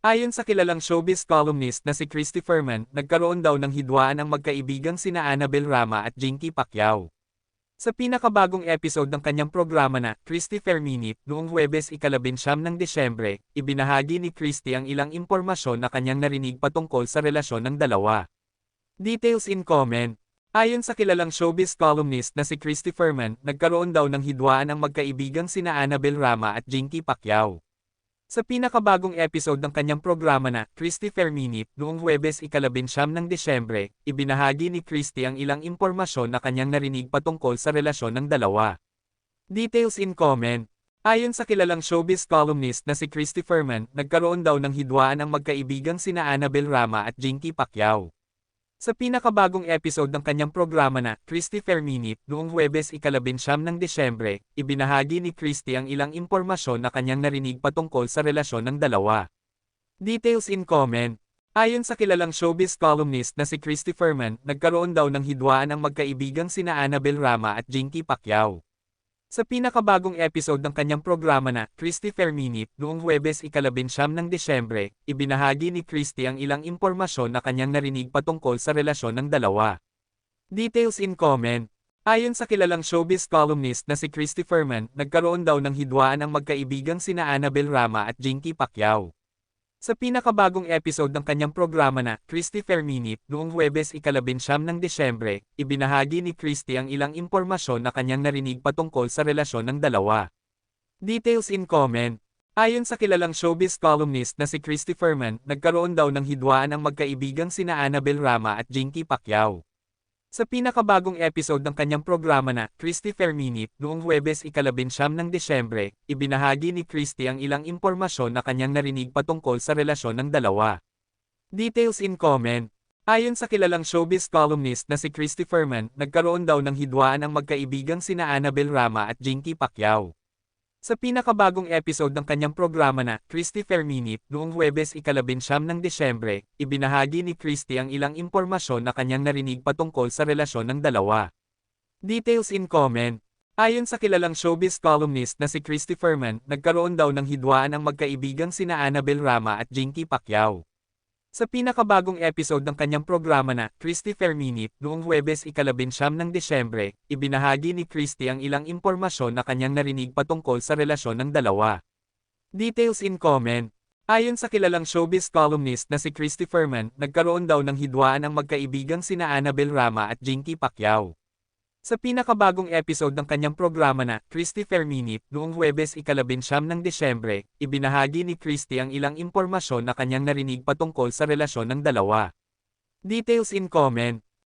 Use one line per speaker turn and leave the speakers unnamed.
Ayon sa kilalang showbiz columnist na si Christy Furman, nagkaroon daw ng hidwaan ang magkaibigang sina Annabel Rama at Jinky Pacquiao. Sa pinakabagong episode ng kanyang programa na Christy Fair Minute noong Huwebes ikalabinsyam ng Desyembre, ibinahagi ni Christy ang ilang impormasyon na kanyang narinig patungkol sa relasyon ng dalawa. Details in comment. Ayon sa kilalang showbiz columnist na si Christy Furman, nagkaroon daw ng hidwaan ang magkaibigang sina Annabel Rama at Jinky Pacquiao. Sa pinakabagong episode ng kanyang programa na Christy Fair Minute noong Huwebes ikalabinsyam ng Desyembre, ibinahagi ni Christy ang ilang impormasyon na kanyang narinig patungkol sa relasyon ng dalawa. Details in comment. Ayon sa kilalang showbiz columnist na si Christy Furman, nagkaroon daw ng hidwaan ang magkaibigang sina Annabel Rama at Jinky Pacquiao. Sa pinakabagong episode ng kanyang programa na Christy Fair Minute noong Huwebes ikalabinsyam ng Desyembre, ibinahagi ni Christy ang ilang impormasyon na kanyang narinig patungkol sa relasyon ng dalawa. Details in comment. Ayon sa kilalang showbiz columnist na si Christy Furman, nagkaroon daw ng hidwaan ang magkaibigang sina Annabel Rama at Jinky Pacquiao. Sa pinakabagong episode ng kanyang programa na Christy Fair Minute noong Huwebes ikalabinsyam ng Desyembre, ibinahagi ni Christy ang ilang impormasyon na kanyang narinig patungkol sa relasyon ng dalawa. Details in comment. Ayon sa kilalang showbiz columnist na si Christy Furman, nagkaroon daw ng hidwaan ang magkaibigang sina Annabel Rama at Jinky Pacquiao. Sa pinakabagong episode ng kanyang programa na Christy Fair Minute noong Huwebes ikalabinsyam ng Desyembre, ibinahagi ni Christy ang ilang impormasyon na kanyang narinig patungkol sa relasyon ng dalawa. Details in comment. Ayon sa kilalang showbiz columnist na si Christy Furman, nagkaroon daw ng hidwaan ang magkaibigang sina Annabel Rama at Jinky Pacquiao. Sa pinakabagong episode ng kanyang programa na Christy Fair Minute noong Huwebes ikalabinsyam ng Desyembre, ibinahagi ni Christy ang ilang impormasyon na kanyang narinig patungkol sa relasyon ng dalawa. Details in comment. Ayon sa kilalang showbiz columnist na si Christy Furman, nagkaroon daw ng hidwaan ang magkaibigang sina Annabel Rama at Jinky Pacquiao. Sa pinakabagong episode ng kanyang programa na Christy Fair Minute noong Huwebes ikalabinsyam ng Desyembre, ibinahagi ni Christy ang ilang impormasyon na kanyang narinig patungkol sa relasyon ng dalawa. Details in comment. Ayon sa kilalang showbiz columnist na si Christy Furman, nagkaroon daw ng hidwaan ang magkaibigang sina Annabel Rama at Jinky Pacquiao. Sa pinakabagong episode ng kanyang programa na Christy Fair Minute noong Huwebes ikalabinsyam ng Desyembre, ibinahagi ni Christy ang ilang impormasyon na kanyang narinig patungkol sa relasyon ng dalawa. Details in comment. Ayon sa kilalang showbiz columnist na si Christy Furman, nagkaroon daw ng hidwaan ang magkaibigang sina Annabel Rama at Jinky Pacquiao. Sa pinakabagong episode ng kanyang programa na Christy Fair Minute noong Huwebes ikalabinsyam ng Desyembre, ibinahagi ni Christy ang ilang impormasyon na kanyang narinig patungkol sa relasyon ng dalawa. Details in comment.